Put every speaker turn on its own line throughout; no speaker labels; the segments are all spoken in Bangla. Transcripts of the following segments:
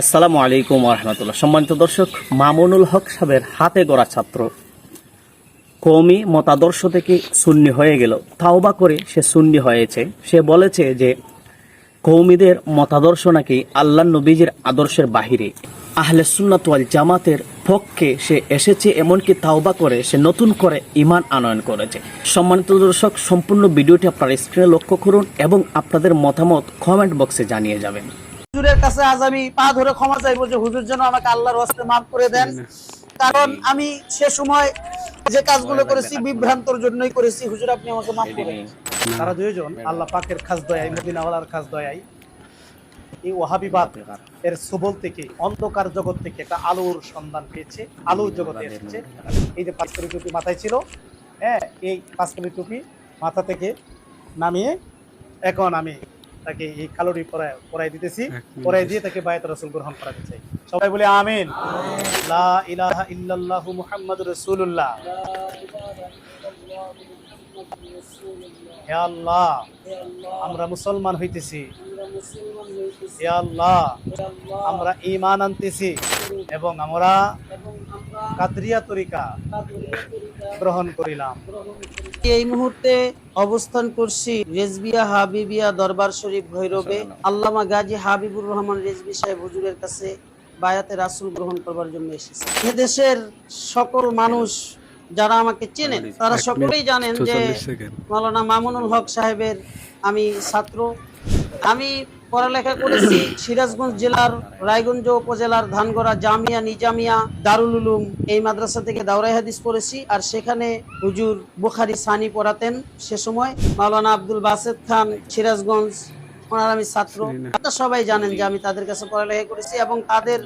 আসসালামু আলাইকুম রহমতুল্লাহ। সম্মানিত দর্শক, মামুনুল হক সাহেবের হাতে গড়া ছাত্র। কৌমি মতাদর্শ থেকে সুন্নি হয়ে গেল। তাওবা করে সে সুন্নি হয়েছে। সে বলেছে যে কৌমিদের মতাদর্শ নাকি আল্লাহ নবীজির আদর্শের বাহিরে। আহলে সুন্নাত ওয়াল জামাতের পক্ষে সে এসেছে এমনকি তাওবা করে সে নতুন করে ইমান আনয়ন করেছে। সম্মানিত দর্শক, সম্পূর্ণ ভিডিওটি আপনার স্ক্রিনে লক্ষ্য করুন এবং আপনাদের মতামত কমেন্ট বক্সে জানিয়ে যাবেন।
হুজুরের কাছে আজ আমি পা ধরে ক্ষমা চাইব যে হুজুর যেন আমাকে আল্লাহর হস্তে মাফ করে দেন। কারণ আমি সে সময় যে কাজগুলো করেছি বিভ্রান্তর জন্যই করেছি। হুজুর আপনি আমাকে মাফ করে তারা দুইজন আল্লাহ পাকের খাস দয়াই মদিনাওয়ালার খাস দয়াই এই ওহাবিবাদ এর সুবল থেকে অন্ধকার জগৎ থেকে একটা আলোর সন্ধান পেয়েছে আলোর জগতে এসেছে। এই যে পাঁচকড়ি টুপি মাথায় ছিল হ্যাঁ এই পাঁচকড়ি টুপি মাথা থেকে নামিয়ে এখন আমি তাকে এই কালোরি পরায় পরাই দিতেছি। পরাই দিয়ে তাকে বায়াত রসুল গ্রহণ করাতে চাই। সবাই বলে আমিন। লা ইলাহা ইল্লাল্লাহু মুহাম্মাদুর রাসূলুল্লাহ। হে আল্লাহ আমরা মুসলমান হইতেছি। হে আল্লাহ আমরা ঈমান আনতেছি এবং আমরা কাদরিয়া তরিকা গ্রহণ করিলাম। এই মুহূর্তে অবস্থান করছি রেজবিয়া হাবিবিয়া দরবার শরীফ ভৈরবে। আল্লামা গাজী হাবিবুর রহমান রেজবি সাহেব হুজুরের কাছে বায়াতে রাসুল গ্রহণ করবার জন্য এসেছি। দেশের সকল মানুষ যারা আমাকে চেনেন তারা সকলেই জানেন যে মৌলানা মামুনুল হক সাহেবের আমি ছাত্র। আমি পড়ালেখা করেছি সিরাজগঞ্জ জেলার রায়গঞ্জ উপজেলার ধানগড়া জামিয়া নিজামিয়া দারুল উলুম এই মাদ্রাসা থেকে দাওরাই হাদিস পড়েছি। আর সেখানে হুজুর বুখারি সানি পড়াতেন সে সময়। মাওলানা আব্দুল বাসেদ খান সিরাজগঞ্জ ওনার আমি ছাত্র। আপনারা সবাই জানেন যে আমি তাদের কাছে পড়ালেখা করেছি এবং তাদের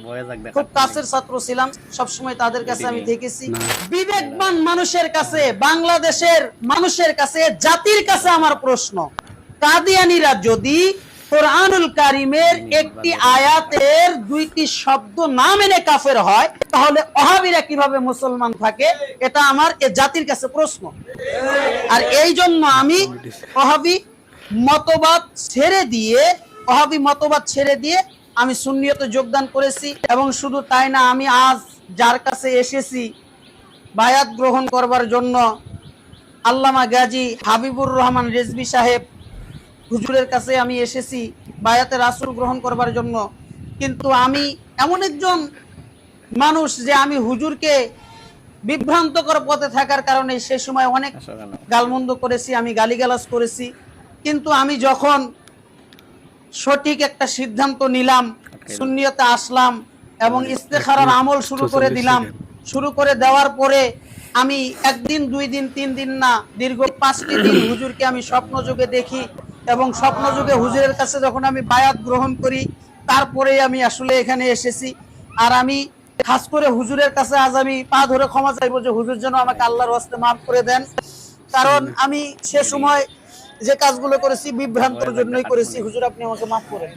খুব কাছের ছাত্র ছিলাম। সবসময় তাদের কাছে আমি দেখেছি বিবেকবান মানুষের কাছে বাংলাদেশের মানুষের কাছে জাতির কাছে আমার প্রশ্ন। কাদিয়ানিরা যদি কোরআনুল কারিমের একটি আয়াতের দুইটি শব্দ না মেনে কাফের হয়, তাহলে অহাবিরা কীভাবে মুসলমান থাকে? এটা আমার এ জাতির কাছে প্রশ্ন। আর এই জন্য আমি অহাবি মতবাদ ছেড়ে দিয়ে, অহাবি মতবাদ ছেড়ে দিয়ে আমি সুন্নিয়তে যোগদান করেছি এবং শুধু তাই না, আমি আজ যার কাছে এসেছি বায়াত গ্রহণ করবার জন্য আল্লামা গাজী হাবিবুর রহমান রেজবি সাহেব হুজুরের কাছে আমি এসেছি বায়াতে রাসুল গ্রহণ করবার জন্য। কিন্তু আমি এমন একজন মানুষ যে আমি হুজুরকে বিভ্রান্তকর পথে থাকার কারণে সে সময় অনেক গালমন্দ করেছি আমি গালিগালাজ করেছি। কিন্তু আমি যখন সঠিক একটা সিদ্ধান্ত নিলাম সুন্নিয়তে আসলাম এবং ইস্তেখারার আমল শুরু করে দিলাম শুরু করে দেওয়ার পরে আমি একদিন দুই দিন তিন দিন না দীর্ঘ পাঁচটি দিন হুজুরকে আমি স্বপ্ন যুগে দেখি। এবং স্বপ্ন যুগে হুজুরের কাছে যখন আমি বায়াত গ্রহণ করি তারপরে আমি আসলে এখানে এসেছি। আর আমি খাস করে হুজুরের কাছে আজ আমি পা ধরে ক্ষমা চাইব যে হুজুর যেন আমাকে আল্লাহর হস্তে মাফ করে দেন। কারণ আমি সে সময় যে কাজগুলো করেছি বিভ্রান্তর জন্যই করেছি। হুজুর আপনি আমাকে মাফ করেন